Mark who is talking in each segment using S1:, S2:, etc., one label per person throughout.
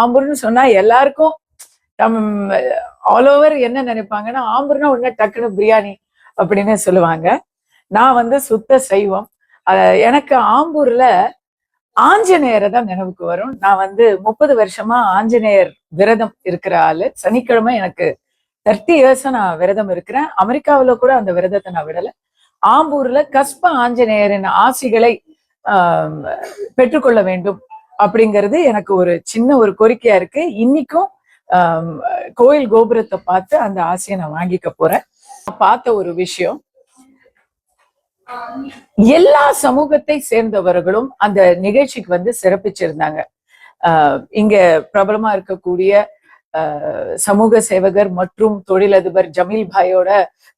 S1: ஆம்பூர்னு சொன்னா எல்லாருக்கும் all over என்ன நினைப்பாங்கன்னா ஆம்பூர்னா உடனே டக்குனு பிரியாணி அப்படின்னு சொல்லுவாங்க. நான் வந்து சுத்த சைவம். எனக்கு ஆம்பூர்ல ஆஞ்சநேயரை தான் நினைவுக்கு வரும். நான் வந்து முப்பது வருஷமா ஆஞ்சநேயர் விரதம் இருக்கிற ஆளு. சனிக்கிழமை எனக்கு தேர்ட்டி இயர்ஸா நான் விரதம் இருக்கிறேன். அமெரிக்காவில கூட அந்த விரதத்தை நான் விடல. ஆம்பூர்ல கஸ்ப ஆஞ்சநேயரின் ஆசிகளை ஆஹ் பெற்றுக்கொள்ள வேண்டும் அப்படிங்கிறது எனக்கு ஒரு சின்ன ஒரு கோரிக்கையா இருக்கு. இன்னைக்கும் ஆஹ் கோயில் கோபுரத்தை பார்த்து அந்த ஆசையை நான் வாங்கிக்க போறேன். பார்த்த ஒரு விஷயம் எல்லா சமூகத்தை சேர்ந்தவர்களும் அந்த நிகழ்ச்சிக்கு வந்து சிறப்பிச்சிருந்தாங்க. ஆஹ் இங்க பிரபலமா இருக்கக்கூடிய ஆஹ் சமூக சேவகர் மற்றும் தொழிலதிபர் ஜமீல் பாயோட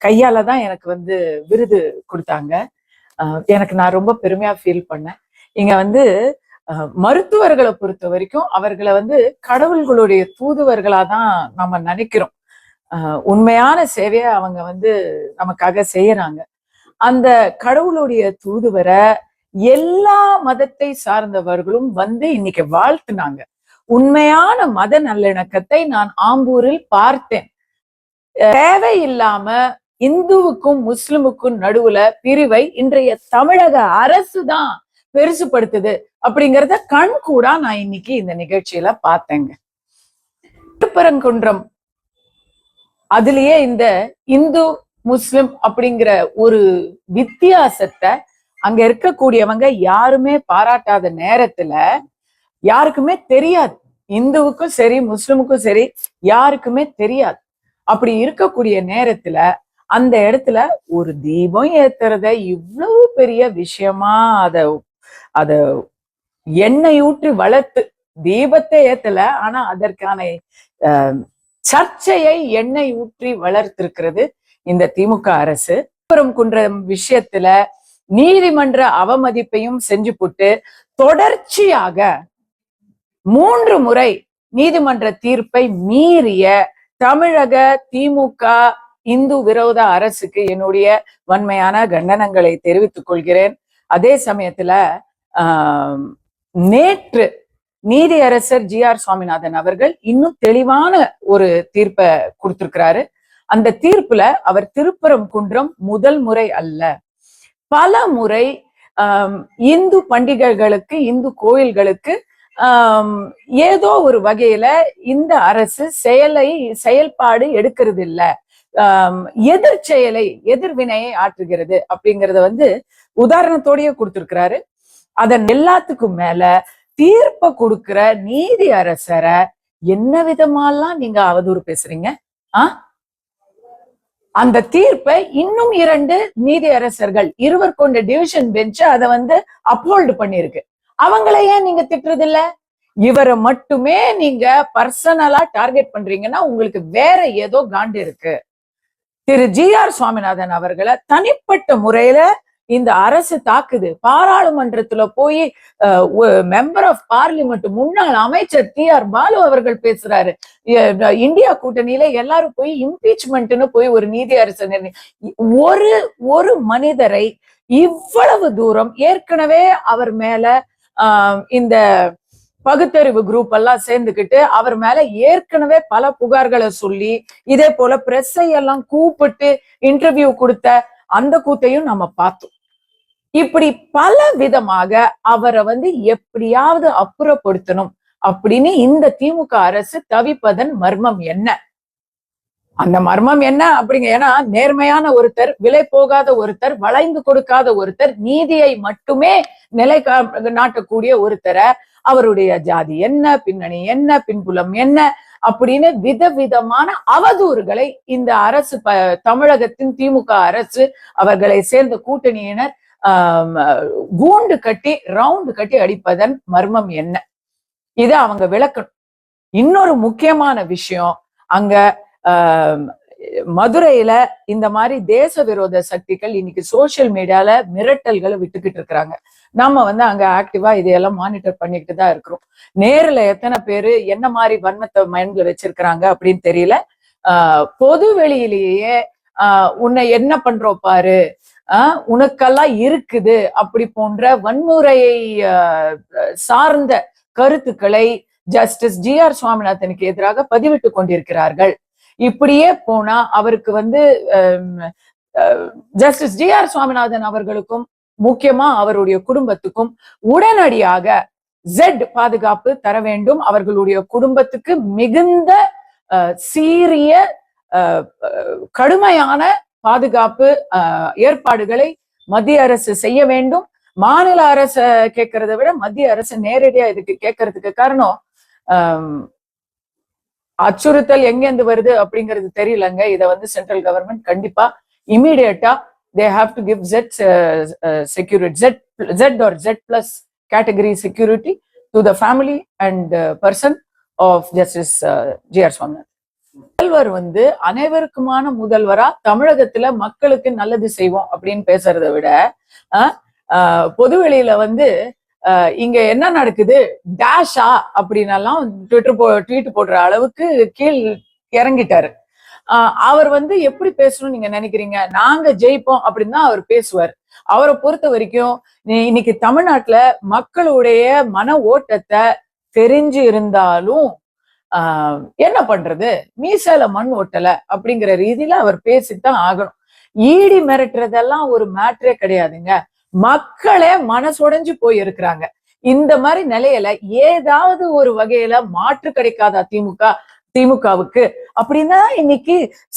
S1: கையால தான் எனக்கு வந்து விருது கொடுத்தாங்க. எனக்கு நான் ரொம்ப பெருமையா ஃபீல் பண்ணேன். இங்க வந்து மருத்துவர்களை பொறுத்த வரைக்கும் அவர்களை வந்து கடவுள்களுடைய தூதுவர்களா தான் நம்ம நினைக்கிறோம். ஆஹ் உண்மையான சேவையை அவங்க வந்து நமக்காக செய்யறாங்க. அந்த கடவுளுடைய தூதுவரை எல்லா மதத்தை சார்ந்தவர்களும் வந்து இன்னைக்கு வாழ்த்துனாங்க. உண்மையான மத நல்லிணக்கத்தை நான் ஆம்பூரில் பார்த்தேன். தேவையில்லாம இந்துவுக்கும் முஸ்லிமுக்கும் நடுவுல பிரிவை இன்றைய தமிழக அரசு தான் பெருசுபடுத்துது அப்படிங்கறத கண் கூட நான் இன்னைக்கு இந்த நிகழ்ச்சியில பார்த்தேங்க. திருப்பரங்குன்றம். அதுலயே இந்த இந்து முஸ்லிம் அப்படிங்கிற ஒரு வித்தியாசத்தை அங்க இருக்கக்கூடியவங்க யாருமே பாராட்டாத நேரத்துல யாருக்குமே தெரியாது. இந்துவுக்கும் சரி முஸ்லிமுக்கும் சரி யாருக்குமே தெரியாது. அப்படி இருக்கக்கூடிய நேரத்துல அந்த இடத்துல ஒரு தீபம் ஏத்துறத இவ்வளவு பெரிய விஷயமா அத அதை எண்ணெய் ஊற்றி வளர்த்து தீபத்தை ஏத்தல ஆனா அதற்கான சர்ச்சையை எண்ணெய் ஊற்றி வளர்த்திருக்கிறது இந்த திமுக அரசு. குன்றம் விஷயத்துல நீதிமன்ற அவமதிப்பையும் செஞ்சு போட்டு தொடர்ச்சியாக மூன்று முறை நீதிமன்ற தீர்ப்பை மீறிய தமிழக திமுக இந்து விரோத அரசுக்கு என்னுடைய வன்மையான கண்டனங்களை தெரிவித்துக் கொள்கிறேன். அதே சமயத்துல நேற்று நீதியரசர் ஜி ஆர் சுவாமிநாதன் அவர்கள் இன்னும் தெளிவான ஒரு தீர்ப்பை கொடுத்திருக்கிறாரு. அந்த தீர்ப்புல அவர் திருப்புறம் குன்றம் முதல் முறை அல்ல. பல முறை ஆஹ் இந்து பண்டிகைகளுக்கு இந்து கோயில்களுக்கு ஆஹ் ஏதோ ஒரு வகையில இந்த அரசு செயலை செயல்பாடு எடுக்கிறது இல்ல ஆஹ் எதிர் செயலை எதிர்வினையை ஆற்றுகிறது அப்படிங்கறத வந்து உதாரணத்தோடயே கொடுத்திருக்கிறாரு. அதன் எல்லாத்துக்கும் மேல தீர்ப்ப கொடுக்கிற நீதி அரசரை என்ன விதமாலாம் நீங்க அவதூறு பேசுறீங்க? ஆ? அந்த தீர்ப்பை இன்னும் இரண்டு நீதி அரசர்கள் இருவர் கொண்ட டிவிஷன் பெஞ்ச் அதை வந்து அப்ஹோல்டு பண்ணிருக்கு அவங்கள ஏன் நீங்க திட்டுறது இல்ல இவரை மட்டுமே நீங்க பர்சனலா டார்கெட் பண்றீங்கன்னா உங்களுக்கு வேற ஏதோ காண்டு இருக்கு. திரு ஜி ஆர் சுவாமிநாதன் அவர்களை தனிப்பட்ட முறையில இந்த அரசு தாக்குது. பாராளுமன்றத்துல போய் மெம்பர் ஆஃப் பார்லிமெண்ட் முன்னாள் அமைச்சர் டி ஆர் பாலு அவர்கள் பேசுறாரு. இந்தியா கூட்டணியில எல்லாரும் போய் இம்பீச்மெண்ட்னு போய் ஒரு நீதி அரசு ஒரு ஒரு மனிதரை இவ்வளவு தூரம் ஏற்கனவே அவர் மேல ஆஹ் இந்த பகுத்தறிவு குரூப் எல்லாம் சேர்ந்துக்கிட்டு அவர் மேல ஏற்கனவே பல புகார்களை சொல்லி இதே போல பிரஸ்ஸை எல்லாம் கூப்பிட்டு இன்டர்வியூ கொடுத்த அந்த கூத்தையும் நம்ம பார்த்தோம். இப்படி பல விதமாக அவரை வந்து எப்படியாவது அப்புறப்படுத்தணும் அப்படின்னு இந்த திமுக அரசு தவிப்பதன் மர்மம் என்ன? அந்த மர்மம் என்ன அப்படிங்க ஏன்னா நேர்மையான ஒருத்தர் விலை போகாத ஒருத்தர் வளைந்து கொடுக்காத ஒருத்தர் நீதியை மட்டுமே நிலை கா- நாட்டக்கூடிய ஒருத்தரை அவருடைய ஜாதி என்ன பின்னணி என்ன பின்புலம் என்ன அப்படின்னு விதவிதமான அவதூறுகளை இந்த அரசு ப தமிழகத்தின் திமுக அரசு அவர்களை சேர்ந்த கூட்டணியினர் கூண்டு கட்டி ரவுண்டு கட்டி அடிப்பதன் மர்மம் என்ன? இதை அவங்க விளக்கணும். இன்னொரு முக்கியமான விஷயம் அங்க மதுரையில இந்த மாதிரி தேச விரோத சக்திகள் இன்னைக்கு சோசியல் மீடியால மிரட்டல்களை விட்டுக்கிட்டு இருக்கிறாங்க. நம்ம வந்து அங்க ஆக்டிவா இதையெல்லாம் மானிட்டர் பண்ணிக்கிட்டு தான் இருக்கிறோம். நேர்ல எத்தனை பேரு என்ன மாதிரி வன்மத்தை மைண்ட்ல வச்சிருக்கிறாங்க அப்படின்னு தெரியல. ஆஹ் பொது வெளியிலேயே ஆஹ் உன்னை என்ன பண்றோம் பாரு உனக்கெல்லாம் இருக்குது அப்படி போன்ற வன்முறையை சார்ந்த கருத்துக்களை ஜஸ்டிஸ் ஜி ஆர் சுவாமிநாதனுக்கு எதிராக பதிவிட்டு கொண்டிருக்கிறார்கள். இப்படியே போனா அவருக்கு வந்து ஜஸ்டிஸ் ஜி ஆர் சுவாமிநாதன் அவர்களுக்கும் முக்கியமா அவருடைய குடும்பத்துக்கும் உடனடியாக ஜெட் பாதுகாப்பு தர வேண்டும். அவர்களுடைய குடும்பத்துக்கு மிகுந்த சீரிய கடுமையான பாதுகாப்பு ஏற்பாடுகளை மத்திய அரசு செய்ய வேண்டும். மாநில அரச கேட்கறத விட மத்திய அரசு நேரடியா இதுக்கு கேட்கறதுக்கு காரணம் அச்சுறுத்தல் எங்கேருந்து வருது அப்படிங்கிறது தெரியலங்க. இதை வந்து சென்ட்ரல் கவர்மெண்ட் கண்டிப்பா இமீடியட்டா they have to give Z security Z Z or Z plus category security to the family and person of justice G R Swaminathan முதல்வர் வந்து அனைவருக்குமான முதல்வரா தமிழகத்துல மக்களுக்கு நல்லது செய்வோம் அப்படின்னு பேசுறதை விட பொதுவெளியில வந்து இங்க என்ன நடக்குது? டேஷா அப்படின்னெல்லாம் ட்விட்டர் போ ட்வீட் போடுற அளவுக்கு கீழ் இறங்கிட்டாரு. அவர் வந்து எப்படி பேசணும்னு நீங்க நினைக்கிறீங்க? நாங்க ஜெயிப்போம் அப்படின்னு தான் அவர் பேசுவார். அவரை பொறுத்த வரைக்கும் இன்னைக்கு தமிழ்நாட்டுல மக்களுடைய மன ஓட்டத்தை தெரிஞ்சு இருந்தாலும் ஆஹ் என்ன பண்றது? மீசால மண் ஒட்டல அப்படிங்கிற ரீதியில அவர் பேசித்தான் ஆகணும். ஈடி மிரட்டுறதெல்லாம் ஒரு மேட்ரே கிடையாதுங்க. மக்களே மனசுடைஞ்சு போய் இருக்கிறாங்க இந்த மாதிரி நிலையில ஏதாவது ஒரு வகையில மாற்று கிடைக்காதா திமுக? திமுகவுக்கு. அப்படின்னா இன்னைக்கு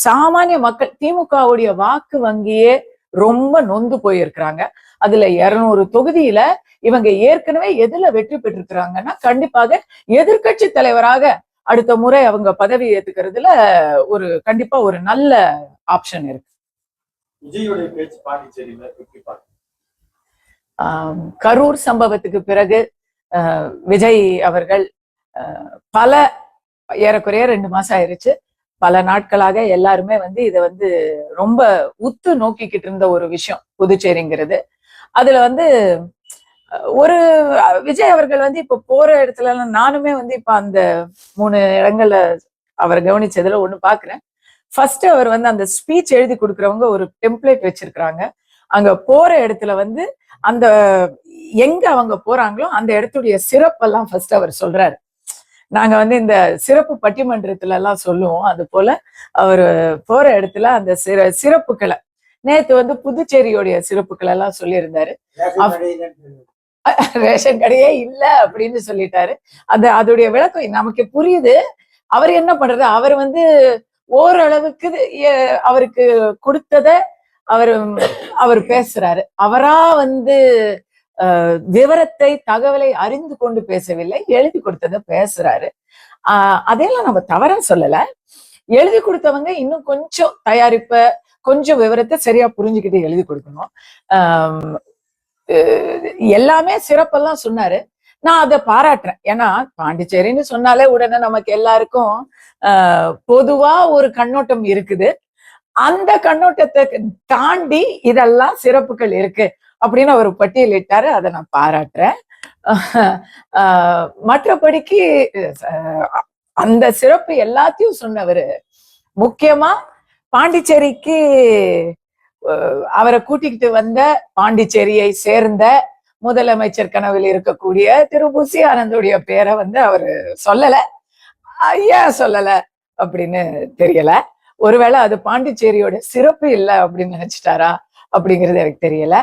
S1: சாமானிய மக்கள் திமுகவுடைய வாக்கு வங்கியே ரொம்ப நொந்து போயிருக்கிறாங்க. அதுல இருநூறு தொகுதியில இவங்க ஏற்கனவே எதுல வெற்றி பெற்றிருக்கிறாங்கன்னா கண்டிப்பாக எதிர்க்கட்சி தலைவராக அடுத்த முறை அவங்க பதவி ஏத்துக்கிறதுல ஒரு கண்டிப்பா ஒரு நல்ல ஆப்ஷன் இருக்கு. கரூர் சம்பவத்துக்கு பிறகு விஜய் அவர்கள் பல ஏறக்குறைய ரெண்டு மாசம் ஆயிருச்சு. பல நாட்களாக எல்லாருமே வந்து இதை வந்து ரொம்ப உத்து நோக்கிக்கிட்டு இருந்த ஒரு விஷயம் புதுச்சேரிங்கிறது. அதுல வந்து ஒரு விஜய் அவர்கள் வந்து இப்ப போற இடத்துல நானுமே வந்து இப்ப அந்த மூணு இடங்கள்ல அவர் கவனிச்சதுல ஒண்ணு பாக்குறேன். ஃபர்ஸ்ட் அவர் வந்து அந்த ஸ்பீச் எழுதி கொடுக்கறவங்க ஒரு டெம்ப்ளேட் வச்சிருக்கிறாங்க. அங்க போற இடத்துல வந்து அந்த எங்க அவங்க போறாங்களோ அந்த இடத்துடைய சிறப்பெல்லாம் ஃபர்ஸ்ட் அவர் சொல்றாரு. நாங்க வந்து இந்த சிறப்பு பட்டிமன்றத்துல எல்லாம் சொல்லுவோம். அது போல அவர் போற இடத்துல அந்த சிற சிறப்புகளை. நேத்து வந்து புதுச்சேரியோடைய சிறப்புகள் எல்லாம் சொல்லியிருந்தாரு ரேஷன் கடையே இல்ல அப்படின்னு சொல்லிட்டாரு. அது அதோடைய விளக்கம் நமக்கு புரியுது. அவர் என்ன பண்றது? அவர் வந்து ஓரளவுக்கு அவருக்கு கொடுத்தத அவர் அவர் பேசுறாரு. அவரா வந்து விவரத்தை தகவலை அறிந்து கொண்டு பேசவில்லை. எழுதி கொடுத்ததை பேசுறாரு. ஆஹ் அதையெல்லாம் நம்ம தவறா சொல்லல. எழுதி கொடுத்தவங்க இன்னும் கொஞ்சம் தயாரிப்ப கொஞ்சம் விவரத்தை சரியா புரிஞ்சுக்கிட்டு எழுதி கொடுக்கணும். ஆஹ் எல்லாமே சிறப்பெல்லாம் சொன்னாரு. நான் அதை பாராட்டுறேன். ஏன்னா பாண்டிச்சேரின்னு சொன்னாலே உடனே நமக்கு எல்லாருக்கும் ஆஹ் பொதுவா ஒரு கண்ணோட்டம் இருக்குது. அந்த கண்ணோட்டத்தை தாண்டி இதெல்லாம் சிறப்புகள் இருக்கு அப்படின்னு அவர் பட்டியலிட்டாரு. அதை நான் பாராட்டுறேன். ஆஹ் மற்றபடிக்கு அந்த சிறப்பு எல்லாத்தையும் சொன்னவரு. முக்கியமா பாண்டிச்சேரிக்கு அவரை கூட்டிக்கிட்டு வந்த பாண்டிச்சேரியை சேர்ந்த முதலமைச்சர் கனவில் இருக்கக்கூடிய திரு. புசி ஆனந்தோடைய பேரை வந்து அவரு சொல்லல. ஐயா ஏன் சொல்லல அப்படின்னு தெரியல. ஒருவேளை அது பாண்டிச்சேரியோட சிறப்பு இல்லை அப்படின்னு நினைச்சிட்டாரா அப்படிங்கிறது எனக்கு தெரியல.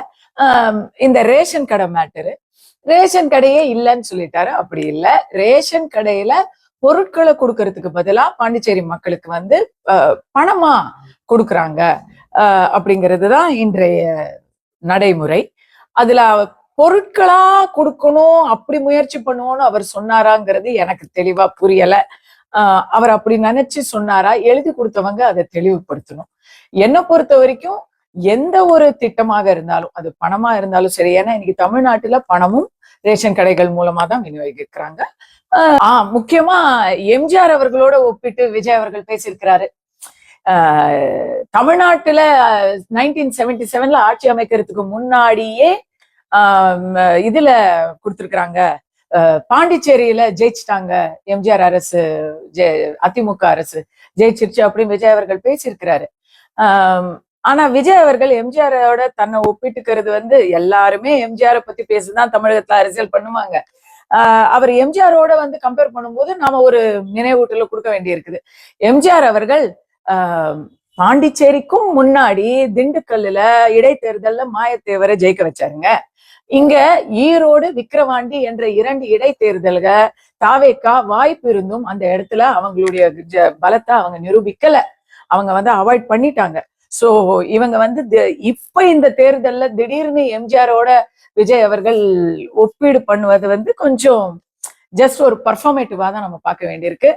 S1: இந்த ரேஷன் கடை மேட்டரு ரேஷன் கடையே இல்லைன்னு சொல்லிட்டாரு. அப்படி இல்ல. ரேஷன் கடையில பொருட்களை கொடுக்கறதுக்கு பதிலா பாண்டிச்சேரி மக்களுக்கு வந்து பணமா கொடுக்குறாங்க. அப்படிங்கிறது தான் இன்றைய நடைமுறை. அதுல பொருட்களா கொடுக்கணும் அப்படி முயற்சி பண்ணுவோம்னு அவர் சொன்னாராங்கிறது எனக்கு தெளிவா புரியல. ஆஹ் அவர் அப்படி நினைச்சு சொன்னாரா எழுதி கொடுத்தவங்க அதை தெளிவுபடுத்தணும். என்னை பொறுத்த வரைக்கும் எந்த ஒரு திட்டமாக இருந்தாலும் அது பணமா இருந்தாலும் சரி ஏன்னா இன்னைக்கு தமிழ்நாட்டுல பணமும் ரேஷன் கடைகள் மூலமா தான் விநியோகிக்கிறாங்க. ஆஹ் ஆஹ் முக்கியமா எம்ஜிஆர் அவர்களோட ஒப்பிட்டு விஜய் அவர்கள் பேசியிருக்கிறாரு. தமிழ்நாட்டுல நைன்டீன் செவன்டி செவன்ல ஆட்சி அமைக்கிறதுக்கு முன்னாடியே ஆஹ் இதுல கொடுத்திருக்கிறாங்க. பாண்டிச்சேரியில ஜெயிச்சிட்டாங்க எம்ஜிஆர் அரசு ஜெ- அதிமுக அரசு. ஜெயிச்சிருச்சு அப்படின்னு விஜய் அவர்கள் பேசியிருக்கிறாரு. ஆஹ் ஆனா விஜய் அவர்கள் எம்ஜிஆரோட தன்னை ஒப்பிட்டுக்கிறது வந்து எல்லாருமே எம்ஜிஆரை பத்தி பேசிதான் தமிழகத்துல அரசியல் பண்ணுவாங்க. ஆஹ் அவர் எம்ஜிஆரோட வந்து கம்பேர் பண்ணும்போது நாம ஒரு நினைவூட்டல கொடுக்க வேண்டியிருக்குது. எம்ஜிஆர் அவர்கள் பாண்டிச்சேரிக்கும் முன்னாடி திண்டுக்கல்லுல இடைத்தேர்தல்ல மாயத்தேவரை ஜெயிக்க வச்சாருங்க. இங்க ஈரோடு விக்கிரவாண்டி என்ற இரண்டு இடைத்தேர்தல்கள் தாவேக்கா வாய்ப்பு இருந்தும் அந்த இடத்துல அவங்களுடைய ஜ- பலத்தை அவங்க நிரூபிக்கல. அவங்க வந்து அவாய்ட் பண்ணிட்டாங்க. சோ இவங்க வந்து தி- இப்ப இந்த தேர்தல்ல திடீர்னு எம்ஜிஆரோட விஜய் அவர்கள் ஒப்பீடு பண்ணுவது வந்து கொஞ்சம் ஜஸ்ட் ஒரு பர்ஃபார்மேட்டிவா தான் நம்ம பார்க்க வேண்டியிருக்கு.